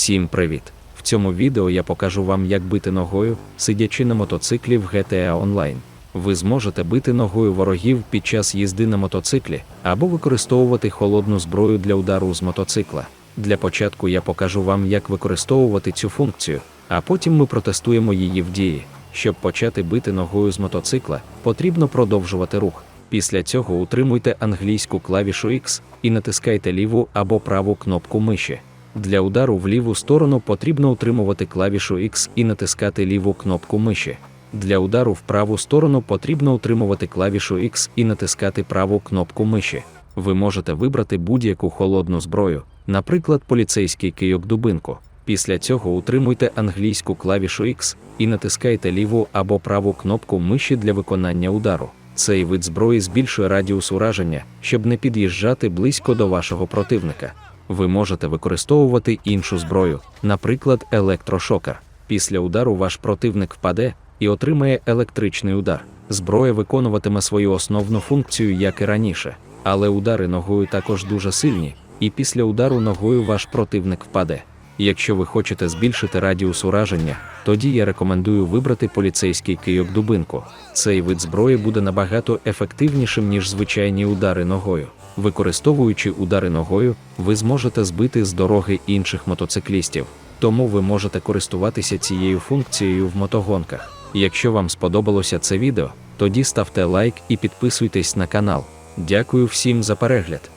Всім привіт! В цьому відео я покажу вам, як бити ногою, сидячи на мотоциклі в GTA Online. Ви зможете бити ногою ворогів під час їзди на мотоциклі або використовувати холодну зброю для удару з мотоцикла. Для початку я покажу вам, як використовувати цю функцію, а потім ми протестуємо її в дії. Щоб почати бити ногою з мотоцикла, потрібно продовжувати рух. Після цього утримуйте англійську клавішу X і натискайте ліву або праву кнопку миші. Для удару в ліву сторону потрібно утримувати клавішу X і натискати ліву кнопку миші. Для удару в праву сторону потрібно утримувати клавішу X і натискати праву кнопку миші. Ви можете вибрати будь-яку холодну зброю, наприклад, поліцейський кийок дубинку. Після цього утримуйте англійську клавішу X і натискайте ліву або праву кнопку миші для виконання удару. Цей вид зброї збільшує радіус ураження, щоб не під'їжджати близько до вашого противника. Ви можете використовувати іншу зброю, наприклад, електрошокер. Після удару ваш противник впаде і отримає електричний удар. Зброя виконуватиме свою основну функцію, як і раніше, але удари ногою також дуже сильні, і після удару ногою ваш противник впаде. Якщо ви хочете збільшити радіус ураження, тоді я рекомендую вибрати поліцейський кийок дубинку. Цей вид зброї буде набагато ефективнішим, ніж звичайні удари ногою. Використовуючи удари ногою, ви зможете збити з дороги інших мотоциклістів, тому ви можете користуватися цією функцією в мотогонках. Якщо вам сподобалося це відео, тоді ставте лайк і підписуйтесь на канал. Дякую всім за перегляд.